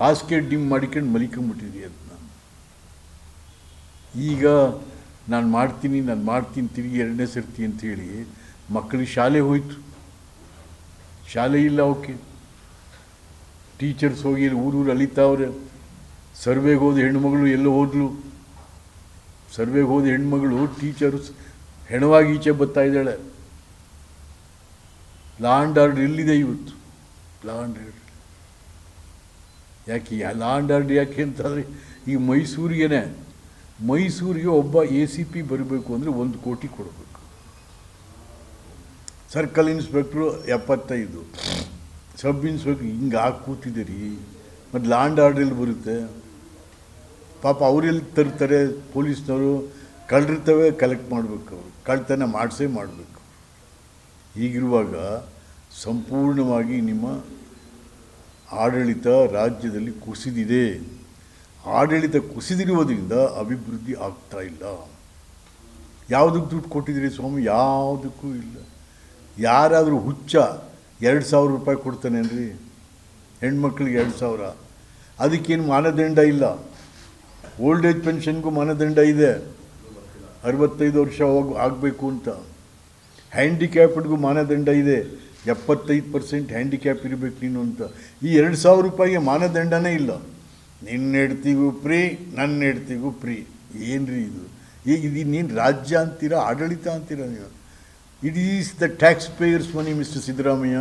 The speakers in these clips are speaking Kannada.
ಹಾಸಿಗೆ ಡಿಮ್ ಮಾಡಿಕೊಂಡು ಮಲಿಕೊಂಬಿಟ್ಟಿದ್ವಿ ಅಂತ ಈಗ ನಾನು ಮಾಡ್ತೀನಿ ನಾನು ಮಾಡ್ತೀನಿ, ತಿರುಗಿ ಎರಡನೇ ಸರ್ತಿ ಅಂಥೇಳಿ ಮಕ್ಕಳಿಗೆ ಶಾಲೆ ಹೋಯಿತು. ಶಾಲೆ ಇಲ್ಲ ಅವಕ್ಕೆ. ಟೀಚರ್ಸ್ ಹೋಗಿ ಊರೂರು ಅಲಿತಾವ್ರೆ ಸರ್ವೆಗೆ ಹೋದ ಹೆಣ್ಮಗಳು ಎಲ್ಲೋ ಹೋದ್ಲು. ಸರ್ವೆಗೆ ಹೋದ ಹೆಣ್ಮಗಳು ಟೀಚರ್ಸ್ ಹೆಣವಾಗಿ ಈಚೆ ಬರ್ತಾ ಇದ್ದಾಳೆ. ಲಾ ಆ್ಯಂಡ್ ಆರ್ಡರ್ ಎಲ್ಲಿದೆ ಇವತ್ತು. ಲಾಂಡ್ ಆರ್ಡರ್ ಯಾಕೆ ಲಾ ಆ್ಯಂಡ್ ಆರ್ಡರ್ ಯಾಕೆ ಅಂತಂದರೆ ಈ ಮೈಸೂರಿಗೇನೆ, ಮೈಸೂರಿಗೆ ಒಬ್ಬ ಎ ಸಿ ಪಿ ಬರಬೇಕು ಅಂದರೆ ಒಂದು ಕೋಟಿ ಕೊಡಬೇಕು. ಸರ್ಕಲ್ ಇನ್ಸ್ಪೆಕ್ಟ್ರು ಎಪ್ಪತ್ತೈದು. ಸಬ್ ಇನ್ಸ್ಪೆಕ್ಟ್ರ್ ಹಿಂಗೆ ಹಾಕಿ ಕೂತಿದ್ದೀರಿ ಮತ್ತು ಲಾ ಆ್ಯಂಡ್ ಆರ್ಡರ್ ಎಲ್ಲಿ ಬರುತ್ತೆ? ಪಾಪ ಅವರೆಲ್ಲಿ ತರ್ತಾರೆ? ಪೊಲೀಸ್ನವರು ಕಳ್ರಿರ್ತವೆ ಕಲೆಕ್ಟ್ ಮಾಡಬೇಕು ಅವರು. ಕಳ್ತನ ಮಾಡಿಸೇ ಮಾಡಬೇಕು. ಹೀಗಿರುವಾಗ ಸಂಪೂರ್ಣವಾಗಿ ನಿಮ್ಮ ಆಡಳಿತ ರಾಜ್ಯದಲ್ಲಿ ಕುಸಿದಿದೆ. ಆಡಳಿತ ಕುಸಿದಿರುವುದರಿಂದ ಅಭಿವೃದ್ಧಿ ಆಗ್ತಾ ಇಲ್ಲ. ಯಾವುದಕ್ಕೆ ದುಡ್ಡು ಕೊಟ್ಟಿದ್ದೀರಿ ಸ್ವಾಮಿ? ಯಾವುದಕ್ಕೂ ಇಲ್ಲ. ಯಾರಾದರೂ ಹುಚ್ಚ ಎರಡು ಸಾವಿರ ರೂಪಾಯಿ ಕೊಡ್ತಾನೇನ್ರಿ? ಹೆಣ್ಮಕ್ಳಿಗೆ ಎರಡು ಸಾವಿರ. ಅದಕ್ಕೇನು ಮಾನದಂಡ ಇಲ್ಲ. ಓಲ್ಡ್ ಏಜ್ ಪೆನ್ಷನ್ಗೂ ಮಾನದಂಡ ಇದೆ. ಅರವತ್ತೈದು ವರ್ಷ ಹೋಗಿ ಆಗಬೇಕು ಅಂತ. ಹ್ಯಾಂಡಿಕ್ಯಾಪ್ಡ್ಗೂ ಮಾನದಂಡ ಇದೆ. ಎಪ್ಪತ್ತೈದು ಪರ್ಸೆಂಟ್ ಹ್ಯಾಂಡಿಕ್ಯಾಪ್ ಇರಬೇಕು ನೀನು ಅಂತ. ಈ ಎರಡು ಸಾವಿರ ರೂಪಾಯಿಗೆ ಮಾನದಂಡನೇ ಇಲ್ಲ. ನಿನ್ನ ಹೆಡ್ತಿಗೂ ಪ್ರೀ, ನನ್ನ ಹೆಡ್ತಿಗೂ ಫ್ರೀ ಏನ್ರಿ ಇದು? ಇದು ನೀನು ರಾಜ್ಯ ಅಂತೀರಾ, ಆಡಳಿತ ಅಂತೀರ ನೀವು? It is the taxpayers money mister Siddaramaiah.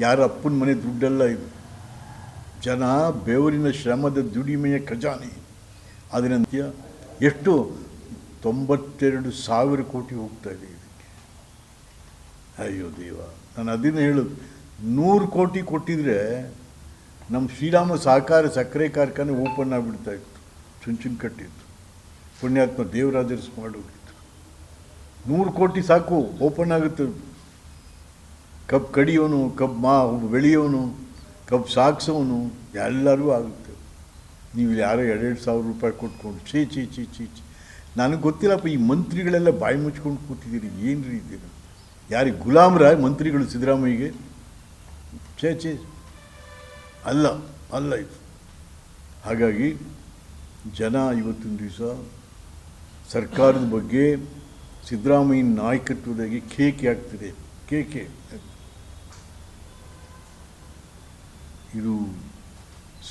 ಯಾರ ಅಪ್ಪನ ಮನೆ ದುಡ್ಡಲ್ಲ ಇದು. ಜನ ಬೆವರಿನ ಶ್ರಮದ ದುಡಿಮೆಯ ಖಜಾನೆ. ಅದರಂತ್ಯ ಎಷ್ಟು? ತೊಂಬತ್ತೆರಡು ಸಾವಿರ ಕೋಟಿ ಹೋಗ್ತಾ ಇದೆ ಇದಕ್ಕೆ. ಅಯ್ಯೋ ದೇವ. ನಾನು ಅದನ್ನು ಹೇಳೋದು. ನೂರು ಕೋಟಿ ಕೊಟ್ಟಿದ್ರೆ ನಮ್ಮ ಶ್ರೀರಾಮ ಸಹಕಾರ ಸಕ್ಕರೆ ಕಾರ್ಖಾನೆ ಓಪನ್ ಆಗಿಬಿಡ್ತಾ ಇತ್ತು. ಚುಂಚುನ್ ಕಟ್ಟಿತ್ತು ಪುಣ್ಯಾತ್ಮ ದೇವರಾಜರ್ಸ್ ಮಾಡೋಗಿತ್ತು ನೂರು ಕೋಟಿ ಸಾಕು, ಓಪನ್ ಆಗುತ್ತೆ. ಕಬ್ ಕಡಿಯೋನು, ಕಬ್ ಮಾ, ಬೆಳೆಯೋನು ಕಬ್ಬು ಸಾಗಿಸೋನು ಎಲ್ಲರಿಗೂ ಆಗುತ್ತೆ. ನೀವು ಯಾರೋ ಎರಡೆರಡು ಸಾವಿರ ರೂಪಾಯಿ ಕೊಟ್ಕೊಂಡು ಚೀ ಚೀ ಚೀ ಚೀ ನನಗೆ ಗೊತ್ತಿಲ್ಲಪ್ಪ, ಈ ಮಂತ್ರಿಗಳೆಲ್ಲ ಬಾಯಿ ಮುಚ್ಕೊಂಡು ಕೂತಿದ್ದೀರಿ. ಏನು ರೀತಿ ಯಾರಿಗೆ ಗುಲಾಮ್ರ ಮಂತ್ರಿಗಳು ಸಿದ್ದರಾಮಯ್ಯಗೆ? ಛೇ ಛೇ. ಅಲ್ಲ ಅಲ್ಲ ಇದು. ಹಾಗಾಗಿ ಜನ ಇವತ್ತಿನ ದಿವಸ ಸರ್ಕಾರದ ಬಗ್ಗೆ ಸಿದ್ದರಾಮಯ್ಯ ನಾಯಕತ್ವದಾಗಿ ಕೇಕೆ ಆಗ್ತಿದೆ. ಕೇಕೆ. ಇದು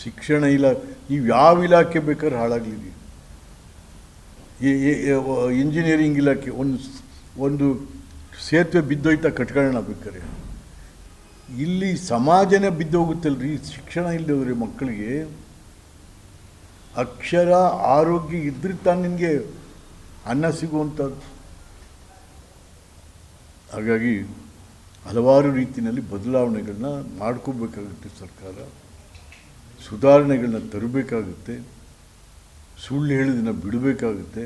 ಶಿಕ್ಷಣ ಇಲಾಖೆ, ನೀವು ಯಾವ ಇಲಾಖೆ ಬೇಕಾದ್ರೆ ಹಾಳಾಗಲಿ ಇಂಜಿನಿಯರಿಂಗ್ ಇಲಾಖೆ, ಒಂದು ಒಂದು ಸೇತುವೆ ಬಿದ್ದೋಯ್ತಾ ಕಟ್ಕೊಳ್ಳೋಣ ಬೇಕಾರೆ ಇಲ್ಲಿ ಸಮಾಜನೇ ಬಿದ್ದೋಗುತ್ತಲ್ರಿ, ಶಿಕ್ಷಣ ಇಲ್ಲದವ್ರಿ ಮಕ್ಕಳಿಗೆ ಅಕ್ಷರ, ಆರೋಗ್ಯ ಇದ್ರೆ ತಾನು ನಿನಗೆ ಅನ್ನ ಸಿಗುವಂಥದ್ದು. ಹಾಗಾಗಿ ಹಲವಾರು ರೀತಿಯಲ್ಲಿ ಬದಲಾವಣೆಗಳನ್ನ ಮಾಡ್ಕೋಬೇಕಾಗುತ್ತೆ ಸರ್ಕಾರ. ಸುಧಾರಣೆಗಳನ್ನ ತರಬೇಕಾಗುತ್ತೆ. ಸುಳ್ಳು ಹೇಳಿದನ್ನ ಬಿಡಬೇಕಾಗುತ್ತೆ.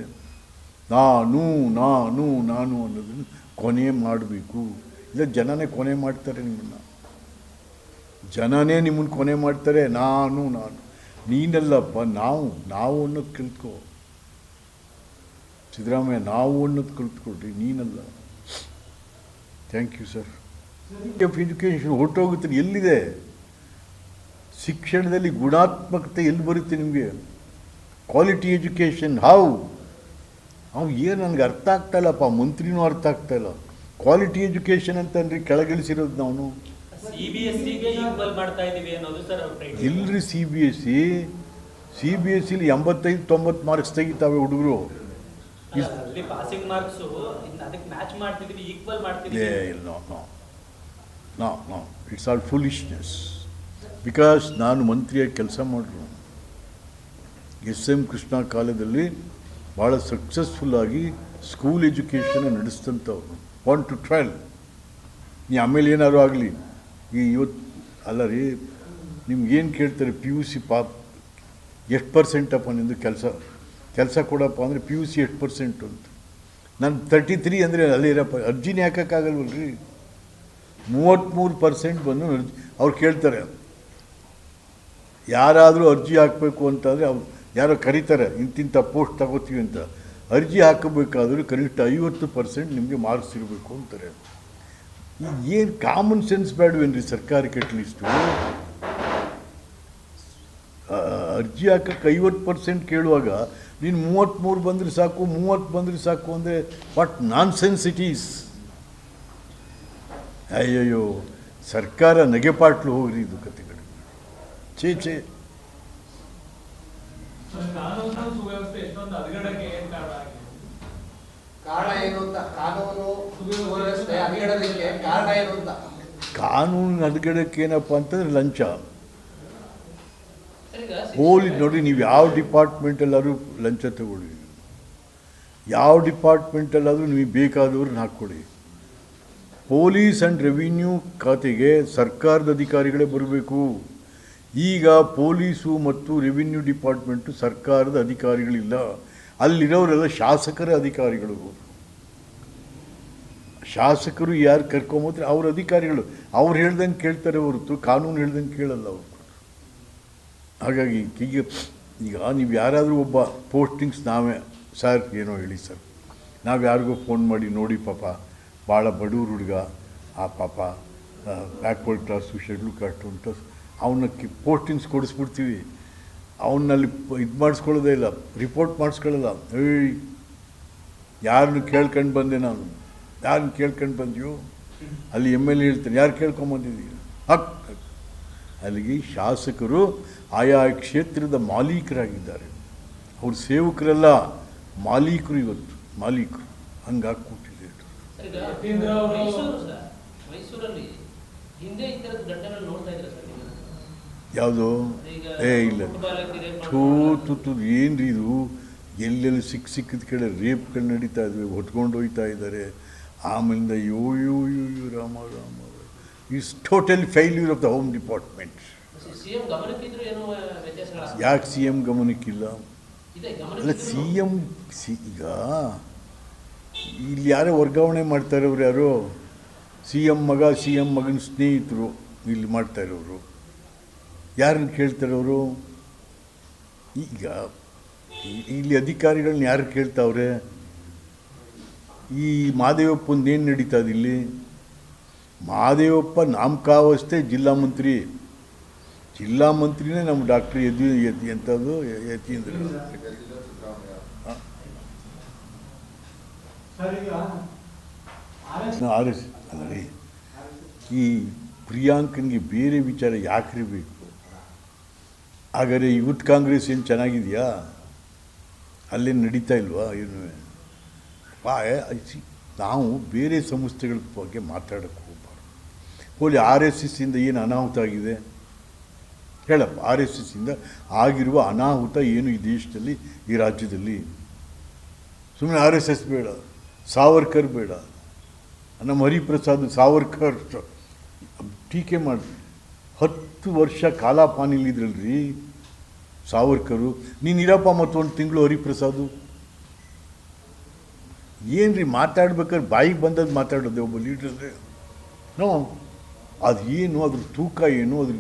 ನಾನು ನಾನು ನಾನು ಅನ್ನೋದನ್ನು ಕೊನೆ ಮಾಡಬೇಕು. ಇಲ್ಲ, ಜನನೇ ಕೊನೆ ಮಾಡ್ತಾರೆ ನಿಮ್ಮನ್ನು. ಜನನೇ ನಿಮ್ಮನ್ನು ಕೊನೆ ಮಾಡ್ತಾರೆ, ನಾನು ನಾನು. ನೀನಲ್ಲಪ್ಪ, ನಾವು ನಾವು ಅನ್ನೋದು ಕಲ್ತ್ಕೋ. ಸಿದ್ದರಾಮಯ್ಯ, ನಾವು ಅನ್ನೋದು ಕಲ್ತ್ಕೊಳ್ರಿ, ನೀನಲ್ಲ. Thank you sir of education ಹೊರಟೋಗುತ್ತೆ, ಎಲ್ಲಿದೆ? ಶಿಕ್ಷಣದಲ್ಲಿ ಗುಣಾತ್ಮಕತೆ ಎಲ್ಲಿ ಬರುತ್ತೆ ನಿಮಗೆ? ಕ್ವಾಲಿಟಿ ಎಜುಕೇಷನ್ ಹೌ ಅವು ಏನು ನನಗೆ ಅರ್ಥ ಆಗ್ತಾಯಿಲ್ಲಪ್ಪ ಮಂತ್ರಿನೂ ಅರ್ಥ ಆಗ್ತಾಯಿಲ್ಲ. ಇಲ್ಲ ಕ್ವಾಲಿಟಿ ಎಜುಕೇಷನ್ ಅಂತಂದ್ರೆ ಕೆಳಗಿಳಿಸಿರೋದು ನಾವು ಸರ್ ಇಲ್ರಿ C B S C C B S ಸಿಲಿ ಎಂಬತ್ತೈದು ತೊಂಬತ್ತು ಮಾರ್ಕ್ಸ್ ತೆಗಿತಾವೆ ಹುಡುಗರು. ಇಟ್ಸ್ ಆಲ್ ಫುಲಿಶ್ನೆಸ್ ಬಿಕಾಸ್ ನಾನು ಮಂತ್ರಿಯಾಗಿ ಕೆಲಸ ಮಾಡಿರು. ಎಸ್ ಎಂ ಕೃಷ್ಣ ಕಾಲದಲ್ಲಿ ಭಾಳ ಸಕ್ಸಸ್ಫುಲ್ಲಾಗಿ ಸ್ಕೂಲ್ ಎಜುಕೇಷನ್ ನಡೆಸ್ತಂಥವ್ರು ಒನ್ ಟು ಟ್ವೆಲ್ ನೀ ಆಮೇಲೆ ಏನಾದ್ರು ಆಗಲಿ, ಈ ಇವತ್ತು ಅಲ್ಲ ರೀ ನಿಮ್ಗೇನು ಕೇಳ್ತಾರೆ ಪಿ ಯು ಸಿ ಪಾಪ್ ಎಷ್ಟು ಪರ್ಸೆಂಟಪ್ಪ ನಿಂದು ಕೆಲಸ. ಕೆಲಸ ಕೊಡಪ್ಪ ಅಂದರೆ ಪಿ ಯು ಸಿ ಎಷ್ಟು ಪರ್ಸೆಂಟು ಅಂತ. ನಾನು ತರ್ಟಿ ತ್ರೀ ಅಂದರೆ ಅಲ್ಲಿ ಇರಪ್ಪ, ಅರ್ಜಿನೇ ಹಾಕೋಕ್ಕಾಗಲ್ವಲ್ಲ ರೀ. ಮೂವತ್ತ್ಮೂರು ಪರ್ಸೆಂಟ್ ಬಂದು ಅವ್ರು ಕೇಳ್ತಾರೆ. ಯಾರಾದರೂ ಅರ್ಜಿ ಹಾಕಬೇಕು ಅಂತಂದರೆ ಅವ್ರು ಯಾರೋ ಕರೀತಾರೆ, ಇಂತಿಂಥ ಪೋಸ್ಟ್ ತಗೋತೀವಿ ಅಂತ. ಅರ್ಜಿ ಹಾಕಬೇಕಾದ್ರೆ ಕನಿಷ್ಠ ಐವತ್ತು ಪರ್ಸೆಂಟ್ ನಿಮಗೆ ಮಾರ್ಕ್ಸ್ ಇರಬೇಕು ಅಂತಾರೆ. ಏನು ಕಾಮನ್ ಸೆನ್ಸ್ ಬೇಡವೇನ್ರಿ ಸರ್ಕಾರಕ್ಕೆ ಅಟ್ಲೀಸ್ಟು ಅರ್ಜಿ ಹಾಕಕ್ಕೆ ಐವತ್ತು ಪರ್ಸೆಂಟ್ ಕೇಳುವಾಗ, ನೀನು ಮೂವತ್ತ್ಮೂರು ಬಂದರೆ ಸಾಕು, ಮೂವತ್ತು ಬಂದರೆ ಸಾಕು ಅಂದರೆ what nonsense it is ಅಯ್ಯಯ್ಯೋ, ಸರ್ಕಾರ ನಗೆಪಾಟ್ಲು ಹೋಗ್ರಿ ಇದು ಕತೆಗಳು ಛೇ ಛೇ. ಕಾನೂನು ಸುವ್ಯವಸ್ಥೆ ಎಷ್ಟೊಂದು ಹದಗೆಡಕ್ಕೆ ಏನ್ ಕಾರಣ ಆಗಿದೆ? ಕಾರಣ ಏನು ಅಂತ? ಕಾನೂನು ಸುವ್ಯವಸ್ಥೆ ಹದಗೆಡೋದಕ್ಕೆ ಕಾರಣ ಏನು ಅಂತ? ಕಾನೂನು ಹದಗೆಡಕ್ಕೆ ಏನಪ್ಪ ಅಂತಂದ್ರೆ ಲಂಚ. ಪೊಲೀಸ್ ನೋಡಿ ನೀವು ಯಾವ ಡಿಪಾರ್ಟ್ಮೆಂಟಲ್ಲಾದ್ರೂ ಲಂಚ ತಗೊಳ್ಳಿ. ಯಾವ ಡಿಪಾರ್ಟ್ಮೆಂಟಲ್ಲಾದರೂ ನಿಮಗೆ ಬೇಕಾದವ್ರನ್ನ ಹಾಕ್ಕೊಡಿ ಪೊಲೀಸ್ ಆ್ಯಂಡ್ ರೆವಿನ್ಯೂ ಖಾತೆಗೆ ಸರ್ಕಾರದ ಅಧಿಕಾರಿಗಳೇ ಬರಬೇಕು. ಈಗ ಪೊಲೀಸು ಮತ್ತು ರೆವಿನ್ಯೂ ಡಿಪಾರ್ಟ್ಮೆಂಟು ಸರ್ಕಾರದ ಅಧಿಕಾರಿಗಳಿಲ್ಲ. ಅಲ್ಲಿರೋರೆಲ್ಲ ಶಾಸಕರ ಅಧಿಕಾರಿಗಳು. ಶಾಸಕರು ಯಾರು ಕರ್ಕೊಂಬೋದ್ರೆ ಅವ್ರ ಅಧಿಕಾರಿಗಳು. ಅವ್ರು ಹೇಳ್ದಂಗೆ ಕೇಳ್ತಾರೆ ಹೊರತು ಕಾನೂನು ಹೇಳ್ದಂಗೆ ಕೇಳಲ್ಲ ಅವರು. ಹಾಗಾಗಿ ಈಗ ಈಗ ನೀವು ಯಾರಾದರೂ ಒಬ್ಬ ಪೋಸ್ಟಿಂಗ್ಸ್ ನಾವೇ, ಸರ್, ಏನೋ ಹೇಳಿ ಸರ್. ನಾವು ಯಾರಿಗೂ ಫೋನ್ ಮಾಡಿ ನೋಡಿ ಪಾಪ ಭಾಳ ಬಡವ್ರ ಹುಡುಗ, ಆ ಪಾಪ ಬ್ಯಾಕ್ವರ್ಡ್ ಕ್ಲಾಸು ಶೆಡ್ಯೂಲ್ ಕಾಸ್ಟು ಉಂಟು ಅವನ್ನ ಕಿ ಪೋಸ್ಟಿಂಗ್ಸ್ ಕೊಡಿಸ್ಬಿಡ್ತೀವಿ. ಅವನಲ್ಲಿ ಇದು ಮಾಡಿಸ್ಕೊಳ್ಳೋದೇ ಇಲ್ಲ ರಿಪೋರ್ಟ್ ಮಾಡಿಸ್ಕೊಳ್ಳಲ್ಲ. ಏಯ್ ಯಾರನ್ನು ಕೇಳ್ಕೊಂಡು ಬಂದೆ ನಾನು. ಯಾರನ್ನು ಕೇಳ್ಕೊಂಡು ಬಂದ್ಯೋ? ಅಲ್ಲಿ ಎಂ ಎಲ್ ಎ ಹೇಳ್ತಾನೆ ಯಾರು ಕೇಳ್ಕೊಂಬಂದಿದ್ದೀರಿ ಹಕ್ ಅಲ್ಲಿಗೆ ಶಾಸಕರು ಆಯಾ ಕ್ಷೇತ್ರದ ಮಾಲೀಕರಾಗಿದ್ದಾರೆ. ಅವ್ರ ಸೇವಕರೆಲ್ಲ, ಮಾಲೀಕರು ಇವತ್ತು, ಮಾಲೀಕರು. ಹಂಗಾಗಿ ಮೈಸೂರಲ್ಲಿ ಹಿಂದೆ ಈ ಥರದ ಘಟನೆಗಳು ನೋಡ್ತಾ ಇದ್ದಾರೆ? ಯಾವುದು? ಏ ಇಲ್ಲ. ಥೂ ಮಾಡ್ಕೊಂಡು- ತು ತು ಏನ್ರಿ ಇದು? ಎಲ್ಲೆಲ್ಲಿ ಸಿಕ್ಕ ಸಿಕ್ಕಿದ ಕಡೆ ರೇಪ್ಗಳು ನಡೀತಾ ಇದ್ವಿ ಹೊತ್ಕೊಂಡು ಹೋಗ್ತಾ ಇದ್ದಾರೆ. ಆಮೇಲಿಂದ ಯೋ ಯೋ ಯೋ ಯೋ Rama Rama is total failure of the home department ಯಾಕೆ ಸಿ ಎಂ ಗಮನಕ್ಕಿಲ್ಲ? ಅಲ್ಲ ಸಿ ಎಂ ಸಿ ಈಗ ಇಲ್ಲಿ ಯಾರೇ ವರ್ಗಾವಣೆ ಮಾಡ್ತಾರೆ ಅವ್ರು ಯಾರು? ಸಿ ಎಂ ಮಗ ಸಿ ಎಂ ಮಗನ ಸ್ನೇಹಿತರು ಇಲ್ಲಿ ಮಾಡ್ತಾ ಇರೋರು. ಯಾರನ್ನು ಕೇಳ್ತಾರವರು? ಈಗ ಇಲ್ಲಿ ಅಧಿಕಾರಿಗಳನ್ನ ಯಾರು ಕೇಳ್ತಾವ್ರೆ? ಈ ಮಾದೇವಪ್ಪಂದು ಏನು ನಡೀತಾ ಇಲ್ಲಿ? ಮಾದೇವಪ್ಪ ನಾಮಕಾವಸ್ಥೆ ಜಿಲ್ಲಾ ಮಂತ್ರಿ. ಜಿಲ್ಲಾ ಮಂತ್ರಿನೇ ನಮ್ಮ ಡಾಕ್ಟ್ರ್ ಯದಿ ಯತಿ ಎಂಥದ್ದು ಯತೀಂದ್ರ. R S. ಅಲ್ಲ ರೀ ಈ ಪ್ರಿಯಾಂಕನಿಗೆ ಬೇರೆ ವಿಚಾರ ಯಾಕ್ರಿ ಬೇಕು? ಹಾಗಾದ್ರೆ ಯೂತ್ ಕಾಂಗ್ರೆಸ್ ಏನು ಚೆನ್ನಾಗಿದೆಯಾ? ಅಲ್ಲೇನು ನಡೀತಾ ಇಲ್ವಾ? ಏನು? ನಾವು ಬೇರೆ ಸಂಸ್ಥೆಗಳ ಬಗ್ಗೆ ಮಾತಾಡೋಕ್ಕೆ ಹೋಗ್ಬಾರ್ದು. ಹೋಲಿ ಆರ್ ಎಸ್ ಎಸ್ಸಿಂದ ಏನು ಅನಾಹುತ ಆಗಿದೆ? ಹೇಳಪ್ಪ, ಆರ್ ಎಸ್ ಎಸ್ಸಿಂದ ಆಗಿರುವ ಅನಾಹುತ ಏನು ಈ ದೇಶದಲ್ಲಿ, ಈ ರಾಜ್ಯದಲ್ಲಿ? ಸುಮ್ಮನೆ ಆರ್ ಎಸ್ ಎಸ್ ಬೇಡ, ಸಾವರ್ಕರ್ ಬೇಡ. ನಮ್ಮ ಹರಿಪ್ರಸಾದ್ ಸಾವರ್ಕರ್ ಟೀಕೆ ಮಾಡಿ ಹತ್ತು ವರ್ಷ ಕಾಲಾಪಾನಿಲಿದ್ರಲ್ರಿ? ಸಾವರ್ಕರು, ನೀನು ಇರಪ್ಪ ಮತ್ತೊಂದು ತಿಂಗಳು ಹರಿಪ್ರಸಾದು. ಏನ್ರಿ ಮಾತಾಡ್ಬೇಕಾದ್ರೆ ಬಾಯಿಗೆ ಬಂದದ್ದು ಮಾತಾಡೋದು ಒಬ್ಬ ಲೀಡ್ರಲ್ಲೇ ನೋ, ಅದು ಏನು, ಅದ್ರ ತೂಕ ಏನು, ಅದ್ರ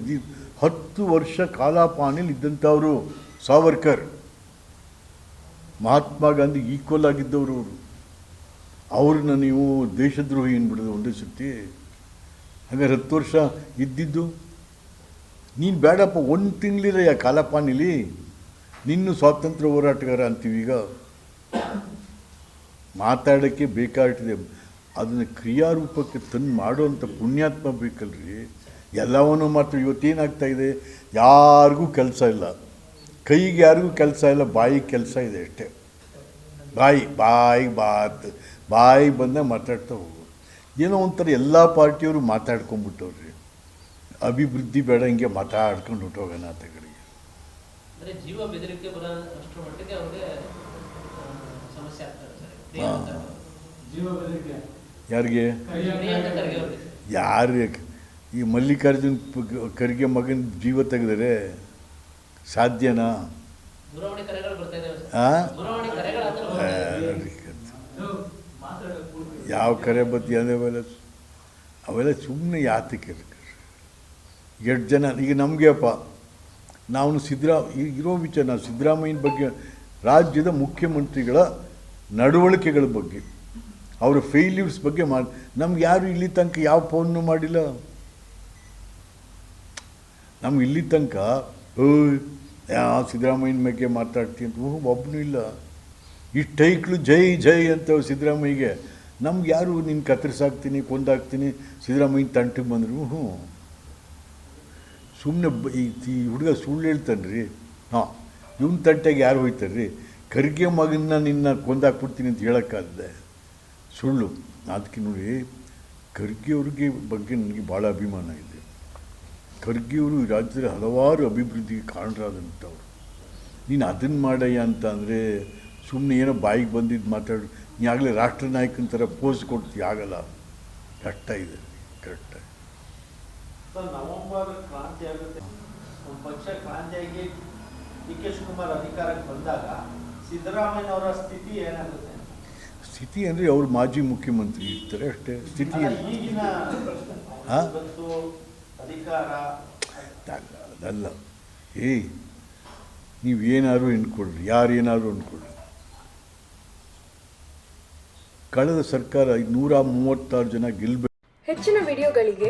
ಹತ್ತು ವರ್ಷ ಕಾಲಾಪಾನಿಲಿ ಇದ್ದಂಥವರು ಸಾವರ್ಕರ್. ಮಹಾತ್ಮ ಗಾಂಧಿ ಈಕ್ವಲ್ ಆಗಿದ್ದವರು ಅವರು. ಅವ್ರನ್ನ ನೀವು ದೇಶದ್ರೋಹಿ ಏನ್ಬಿಡೋದು ಒಂದೇ ಸುತ್ತಿ? ಹಾಗಾದ್ರೆ ಹತ್ತು ವರ್ಷ ಇದ್ದಿದ್ದು? ನೀನು ಬೇಡಪ್ಪ, ಒಂದು ತಿಂಗಳಿರಯ್ಯ ಕಾಲಪಾನಿಲಿ? ನಿನ್ನೂ ಸ್ವಾತಂತ್ರ್ಯ ಹೋರಾಟಗಾರ ಅಂತೀವಿ ಈಗ. ಮಾತಾಡೋಕ್ಕೆ ಬೇಕಾಗ್ತದೆ ಅದನ್ನು ಕ್ರಿಯಾರೂಪಕ್ಕೆ ತಂದು ಮಾಡುವಂಥ ಪುಣ್ಯಾತ್ಮ ಬೇಕಲ್ರಿ? ಎಲ್ಲವನ್ನೂ ಮಾತ್ರ ಇವತ್ತೇನಾಗ್ತಾ ಇದೆ? ಯಾರಿಗೂ ಕೆಲಸ ಇಲ್ಲ. ಕೈಗೆ ಯಾರಿಗೂ ಕೆಲಸ ಇಲ್ಲ, ಬಾಯಿಗೆ ಕೆಲಸ ಇದೆ ಅಷ್ಟೇ. ಬಾಯಿ ಬಾಯಿ ಬಾತ್, ಬಾಯಿ ಬಂದಾಗ ಮಾತಾಡ್ತಾ ಹೋಗು. ಏನೋ ಒಂಥರ ಎಲ್ಲ ಪಾರ್ಟಿಯವರು ಮಾತಾಡ್ಕೊಂಡ್ಬಿಟ್ಟವ್ರಿ. ಅಭಿವೃದ್ಧಿ ಬೇಡ ಹಿಂಗೆ ಮಾತಾಡ್ಕೊಂಡು ಆಡ್ಕೊಂಡು ಹುಟ್ಟೋಗೋಣ ಅಂದ್ರೆ ಜೀವ ಬೆದರಿಕೆ ಬರೋ ಅಷ್ಟರ ಮಟ್ಟಿಗೆ ಅವ್ರಿಗೆ ಸಮಸ್ಯೆ ಆಗ್ತದೆ ಸರ್. ಜೀವ ಬೆದರಿಕೆ. ಯಾರಿಗೆ? ಯಾರು ಈ ಮಲ್ಲಿಕಾರ್ಜುನ್ ಖರ್ಗೆ ಮಗನ ಜೀವ ತೆಗೆದರೆ ಸಾಧ್ಯನಾ? ಯಾವ ಕರೆ ಬತ್ತಿ ಅದೇ ಅವೆಲ್ಲ ಸುಮ್ಮನೆ ಯಾತಕ್ಕೆ ಎಷ್ಟು ಜನ, ಈಗ ನಮಗೆ ಅಪ್ಪ, ನಾವು ಸಿದ್ದರಾ, ಈ- ಇರೋ ವಿಚಾರ, ನಾವು ಸಿದ್ದರಾಮಯ್ಯನ ಬಗ್ಗೆ, ರಾಜ್ಯದ ಮುಖ್ಯಮಂತ್ರಿಗಳ ನಡವಳಿಕೆಗಳ ಬಗ್ಗೆ, ಅವರ ಫೇಲ್ಯೂರ್ಸ್ ಬಗ್ಗೆ ಮಾಡಿ, ನಮ್ಗೆ ಯಾರು ಇಲ್ಲಿ ತನಕ ಯಾವ ಫೋನ್ನು ಮಾಡಿಲ್ಲ? ನಮ್ಗೆ ಇಲ್ಲಿ ತನಕ ಸಿದ್ದರಾಮಯ್ಯನ ಬಗ್ಗೆ ಮಾತಾಡ್ತೀನಿ ಅಂತ ಹ್ಞೂ ಒಬ್ಬನೂ ಇಲ್ಲ. ಇಷ್ಟು ಹೈಕ್ಳು ಜೈ ಜೈ ಅಂತ ಸಿದ್ದರಾಮಯ್ಯಗೆ, ನಮ್ಗೆ ಯಾರು ನಿನ್ನ ಕತ್ತರಿಸಾಕ್ತೀನಿ, ಕೊಂದಾಕ್ತೀನಿ, ಸಿದ್ದರಾಮಯ್ಯನ ತಂಟಿಗೆ ಬಂದರು ಹ್ಞೂ ಸುಮ್ಮನೆ ಈ ಹುಡುಗ ಸುಳ್ಳು ಹೇಳ್ತಾನೆ ರೀ ಹಾಂ, ಇವನ ತಟ್ಟೆಗೆ ಯಾರು ಹೋಯ್ತಾರೆ ರೀ ಖರ್ಗೆ ಮಗನ್ನ ನಿನ್ನ ಕೊಂದಾಕ್ಬಿಡ್ತೀನಿ ಅಂತ ಹೇಳೋಕ್ಕಾಗದೆ. ಸುಳ್ಳು. ಅದಕ್ಕೆ ನೋಡಿ ಖರ್ಗೆಯವ್ರಿಗೆ ಬಗ್ಗೆ ನನಗೆ ಭಾಳ ಅಭಿಮಾನ ಇದೆ. ಖರ್ಗೆಯವರು ಈ ರಾಜ್ಯದಲ್ಲಿ ಹಲವಾರು ಅಭಿವೃದ್ಧಿಗೆ ಕಾರಣರಾದಂಥವ್ರು. ನೀನು ಅದನ್ನು ಮಾಡಯ್ಯ ಅಂತ ಅಂದರೆ ಸುಮ್ಮನೆ ಏನೋ ಬಾಯಿಗೆ ಬಂದಿದ್ದು ಮಾತಾಡು, ನೀ ಆಗಲೇ ರಾಷ್ಟ್ರ ನಾಯಕನ ಥರ ಪೋಸ್ ಕೊಡ್ತೀಯ? ಆಗಲ್ಲ. ಕರೆಕ್ಟಾಗಿದೆ ಕರೆಕ್ಟಾಗಿ ಸರ್ ನವೆಂಬರ್ ಕ್ರಾಂತಿ ಆಗುತ್ತೆ. ಒಂದು ಪಕ್ಷ ಕ್ರಾಂತಿಯಾಗಿ ಡಿ. ಕೆ. ಶಿವಕುಮಾರ್ ಅಧಿಕಾರಕ್ಕೆ ಬಂದಾಗ ಸಿದ್ದರಾಮಯ್ಯನವರ ಸ್ಥಿತಿ ಏನಾಗುತ್ತೆ? ಸ್ಥಿತಿ ಅಂದರೆ ಅವರು ಮಾಜಿ ಮುಖ್ಯಮಂತ್ರಿ ಇರ್ತಾರೆ ಅಷ್ಟೇ. ಸ್ಥಿತಿ? ಈಗಿನ ಅಧಿಕಾರ ಅಲ್ಲ ಅದಲ್ಲ. ಏಯ್ ನೀವೇನಾದ್ರು ಅಂದ್ಕೊಳ್ರಿ ಯಾರೇನಾದ್ರು ಅಂದ್ಕೊಳ್ರಿ ಕಳೆದ ಸರ್ಕಾರ ನೂರ ಮೂವತ್ತಾರು ಜನ ಗೆಲ್ಬೇಕು. ಹೆಚ್ಚಿನ ವಿಡಿಯೋಗಳಿಗೆ